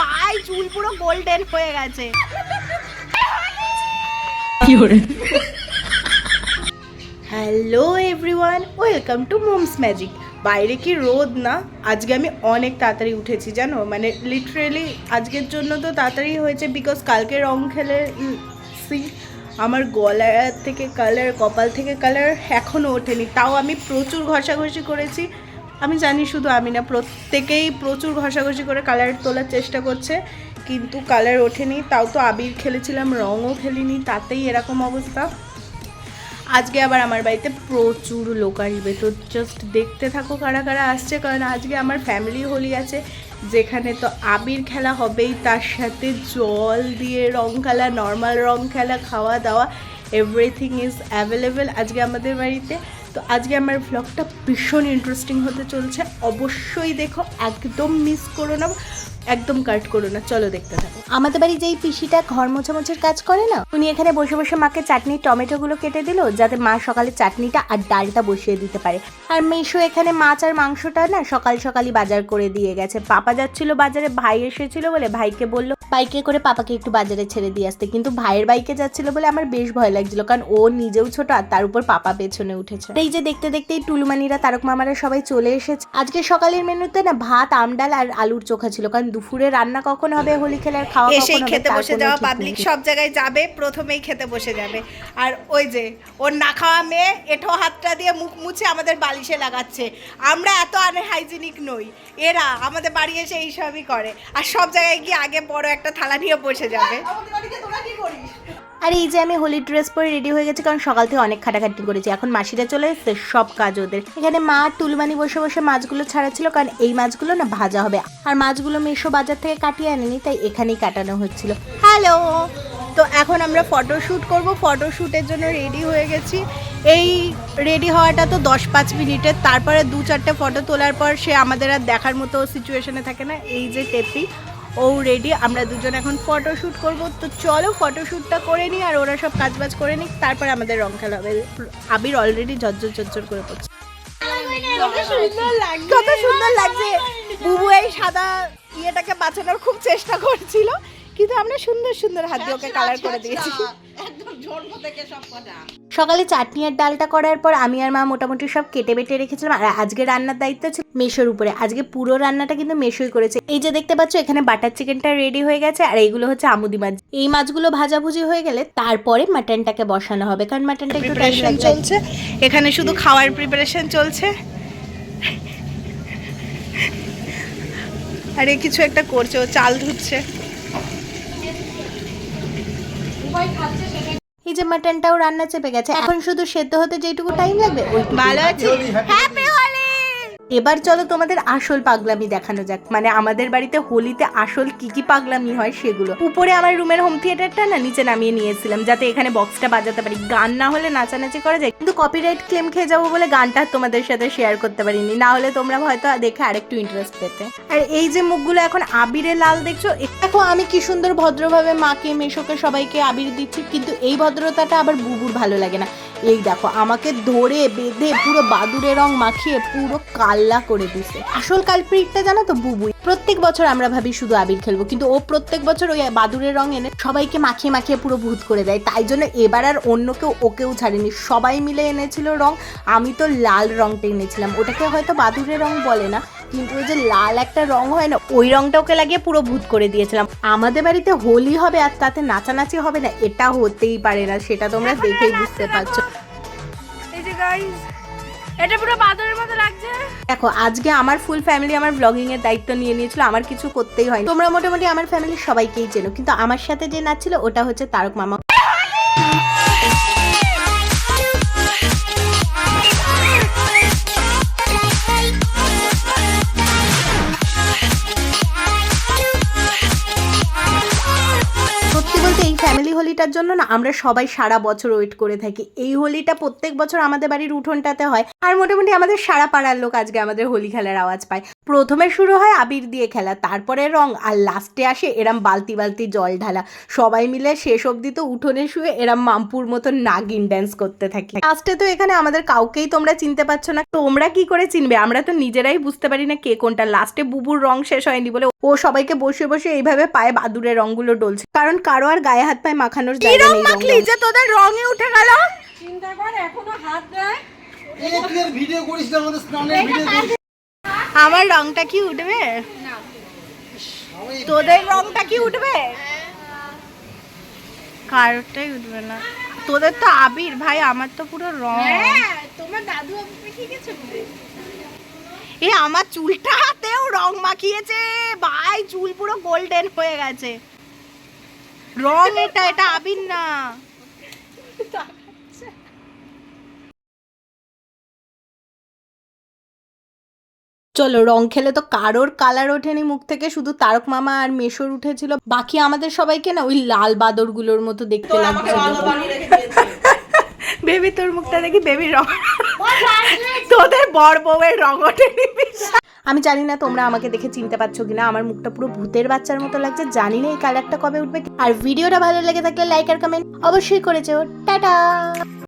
ভাই চুল পুরো গোল্ডেন হয়ে গেছে। Hello everyone welcome to moms magic বাইরে কি রোদ না? আজকে আমি অনেক তাড়াতাড়ি উঠেছি জানো? মানে লিটারেলি আজকের জন্য তো তাড়াতাড়ি হয়েছে বিকজ কালকে রং খেলে সি আমার গলা থেকে কালার কপাল থেকে কালার এখনও ওঠেনি। তাও আমি প্রচুর ঘষাঘষি করেছি। আমি জানি শুধু আমি না প্রত্যেকেই প্রচুর ঘষাঘষি করে কালার তোলার চেষ্টা করছে, কিন্তু কালার ওঠেনি। তাও তো আবির খেলেছিলাম, রঙও খেলিনি, তাতেই এরকম অবস্থা। আজকে আবার আমার বাড়িতে প্রচুর লোক আসবে, তো জাস্ট দেখতে থাকো কারা কারা আসছে, কারণ আজকে আমার ফ্যামিলি হোলি আছে, যেখানে তো আবির খেলা হবেই, তার সাথে জল দিয়ে রং খেলা নর্মাল রং খেলা, খাওয়া দাওয়া এভরিথিং ইজ অ্যাভেলেবেল আজকে আমাদের বাড়িতে। তো আজকে আমার ভ্লগটা ভীষণ ইন্টারেস্টিং হতে চলছে। অবশ্যই দেখো, একদম মিস করো না, একদম কাট করো না। চলো দেখতে থাকো। আমাদের বাড়ি যেই পিসিটা ঘর মোছামুছির কাজ করে না, উনি এখানে বসে বসে মাকে চাটনি, টমেটোগুলো কেটে দিল, যাতে মা সকালে চাটনিটা আর ডালটা বসিয়ে দিতে পারে। আর মেশো এখানে মাছ আর মাংসটা না সকাল সকালই বাজার করে দিয়ে গেছে। পাপা যাচ্ছিল বাজারে, ভাই এসেছিল বলে ভাইকে বলল বাইকে করে পাপাকে একটু বাজারে ছেড়ে দিয়ে আসতে। কিন্তু ভাইয়ের বাইকে যাচ্ছিল বলে আমার বেশ ভয় লাগছিল কারণ ও নিজেও ছোট আর তার উপর পাপা পেছনে উঠেছে। এই যে দেখতে দেখতেই টুলুমানিরা তারক মামারা সবাই চলে এসেছে। আজকে সকালের মেনুতে না ভাত আমডাল আর আলুর চোখা ছিল কারণ দুপুরে রান্না কখন হবে হোলি খেলার খাওয়া এসেই খেতে বসে যাওয়া পাবলিক সব জায়গায় যাবে প্রথমেই খেতে বসে যাবে। আর ওই যে ওর না খাওয়া মেয়ে এঠো হাতটা দিয়ে মুখ মুছে আমাদের বালিশে লাগাচ্ছে। আমরা এত আনহাইজিনিক নই। এরা আমাদের বাড়ি এসে এইসবই করে। আর সব জায়গায় গিয়ে আগে বড় একটা থালা নিয়ে বসে যাবে। আর এই যে আমি হোলি ড্রেস পরে রেডি হয়ে গেছি কারণ সকাল থেকে অনেক খাটাখাটি করেছি। এখন মাসিরা চলে এসছে সব কাজ ওদের। এখানে মা আর টুলমানি বসে বসে মাছগুলো ছাড়াচ্ছিল কারণ এই মাছগুলো না ভাজা হবে। আর মাছগুলো মেশো বাজার থেকে কাটিয়ে আনেনি তাই এখানেই কাটানো হচ্ছিল। হ্যালো তো এখন আমরা ফটোশ্যুট করব। ফটোশ্যুটের জন্য রেডি হয়ে গেছি। এই রেডি হওয়াটা তো দশ পাঁচ মিনিটের। তারপরে দু চারটে ফটো তোলার পর সে আমাদের আর দেখার মতো সিচুয়েশনে থাকে না। এই যে টেপি ও রেডি আমরা দুজন এখন ফটোশ্যুট করব। তো চলো ফটোশ্যুটটা করে নিই আর ওরা সব কাজবাজ করে নিক তারপর আমাদের রং খেলা হবে। আবির অলরেডি ঝরঝর ঝরঝর করে পড়ছে কত সুন্দর লাগছে। বুবু এই সাদা ইয়েটাকে বাঁচানোর খুব চেষ্টা করছিল কিন্তু আমরা সুন্দর সুন্দর হাত দিয়ে ওকে কালার করে দিয়েছি। সকালে চাটনি আর ডালটা করার পর আমি আর মা মোটামুটি সব কেটে বেটে রেখেছিলাম। আর আজকে রান্নার দায়িত্ব ছিল মেশোর উপরে। আজকে পুরো রান্নাটা কিন্তু মেশোই করেছে। এই যে দেখতে পাচ্ছ এখানে বাটার চিকেনটা রেডি হয়ে গেছে আর এইগুলো হচ্ছে আমুদি মাছ। এই মাছগুলো ভাজাভুজি হয়ে গেলে তারপরে মাটনটাকে বসানো হবে কারণ মাটনটা একটু টাইম চলছে। এখানে শুধু খাওয়ার প্রিপারেশন চলছে। আরে কিছু একটা করছে ও চাল ধুচ্ছে। এই যে মাটনটাও রান্না চেপে গেছে। এখন শুধু সেদ্ধ হতে যেটুকু টাইম লাগবে ভালো আছে। হোলি এবার চলো তোমাদের আসল পাগলামি দেখানো যাক। মানে আমাদের বাড়িতে হোলিতে আসল কি কি পাগলামি হয় সেগুলো। উপরে আমার রুমের হোম থিয়েটারটা না, নিচে নামিয়ে নিয়েছিলাম, যাতে এখানে বক্সটা বাজাতে পারি। গান না হলে নাচানাচি করা যায়, কিন্তু কপিরাইট ক্লেম খেয়ে যাব বলে গানটা তোমাদের সাথে শেয়ার করতে পারিনি। না হলে তোমরা হয়তো দেখে আরেকটু ইন্টারেস্ট পেতে। আর এই যে মুখগুলো এখন আবিরে লাল দেখছ দেখো আমি কি সুন্দর ভদ্রভাবে মাকে, মেশোকে, সবাইকে আবির দিচ্ছি, কিন্তু এই ভদ্রতাটা আবার বুবুর ভালো লাগে না। এই দেখো, আমাকে ধরে বেঁধে পুরো বাদুরে রং মাখিয়ে পুরো কাল্লা করে দিছে। আসল কালপ্রিটটা জানো তো, বুবুই? প্রত্যেক বছর আমরা ভাবি শুধু আবির খেলব, কিন্তু ও প্রত্যেক বছর ওই বাদুরের রং এনে সবাইকে মাখিয়ে মাখিয়ে পুরো ভূত করে দেয়। তাই জন্য এবার আর অন্য কেউ ওকেও ছাড়েনি। সবাই মিলে এনেছিল রং, আমি তো লাল রংটা এনেছিলাম। ওটাকে হয়তো বাদুরের রং বলে না কিন্তু ওই যে লাল একটা রং হয় না ওই রংটা ওকে লাগিয়ে পুরো ভূত করে দিয়েছিলাম। আমাদের বাড়িতে হোলি হবে আর তাতে নাচানাচি হবে না এটা হতেই পারে না সেটা তোমরা দেখেই বুঝতে পারছ। এই যে গাইস এটা পুরো বাদরের মতো লাগছে। দেখো আজকে আমার ফুল ফ্যামিলি আমার ব্লগিং এর দায়িত্ব নিয়ে নিয়েছিল আমার কিছু করতেই হয়নি। তোমরা মোটামুটি আমার ফ্যামিলির সবাইকেই চেনো কিন্তু আমার সাথে যে নাচছিল ওটা হচ্ছে তারক মামা। হোলিটার জন্য না আমরা সবাই সারা বছর ওয়েট করে থাকি। এই হোলিটা প্রত্যেক বছর আমাদের বাড়ির উঠোনটাতে হয়। আর মোটামুটি আমাদের সারা পাড়ার লোক আজকে আমাদের হোলি খেলার আওয়াজ পায়। প্রথমে শুরু হয় আবির দিয়ে খেলা, তারপরে রং, আর লাস্টে আসে এরম বালতি বালতি জল ঢালা। সবাই মিলে শেষ অবধি তো উঠোনে শুয়ে এরম মামপুর মতো নাগিন ড্যান্স করতে থাকি। লাস্টে তো এখানে আমাদের কাউকেই তোমরা চিনতে পারছ না। তোমরা কি করে চিনবে? আমরা তো নিজেরাই বুঝতে পারি না কে কোনটা। লাস্টে বুবুর রং শেষ হয়নি বলে ও সবাইকে বসে বসে এইভাবে পায়ে বাদুরের রংগুলো ডলছে। কারণ কারও আর গায়ে হাত পায়ে মাখানোর জায়গা নেই রং যে তোদের রঙে উঠে গেল? চিন্তা কর এখনও হাত দেয়। ভিডিও করিস না আমাদের স্নানের ভিডিও আমার রংটা কি উঠবে? তোদের রংটা কি উঠবে? কারোরটাই উঠবে না। তোদের তো আবির ভাই আমার তো পুরো রং। তোমার দাদু ঠিক আছে এ আমার চুলটাতেও রং মাখিয়েছে। ভাই চুল পুরো গোল্ডেন হয়ে গেছে। রং এটা এটা আবির না। চলো রং খেলে তো কারোর কালার ওঠেনি মুখ থেকে শুধু তারক মামা আর মেশর উঠেছিল। বাকি আমাদের সবাইকে না ওই লাল বাদরগুলোর মতো দেখতে লাগছিল বেবি তোর মুখটা দেখি বেবি রং। তোদের বর বউয়ের রং ওঠেনি বিশ্বাস। আমি জানি না তোমরা আমাকে দেখে চিনতে পারছ কিনা, আমার মুখটা পুরো ভূতের বাচ্চার মতো লাগছে, জানি না এই কালারটা কবে উঠবে। আর ভিডিওটা ভালো লেগে থাকলে লাইক আর কমেন্ট অবশ্যই করেছ। টাটা!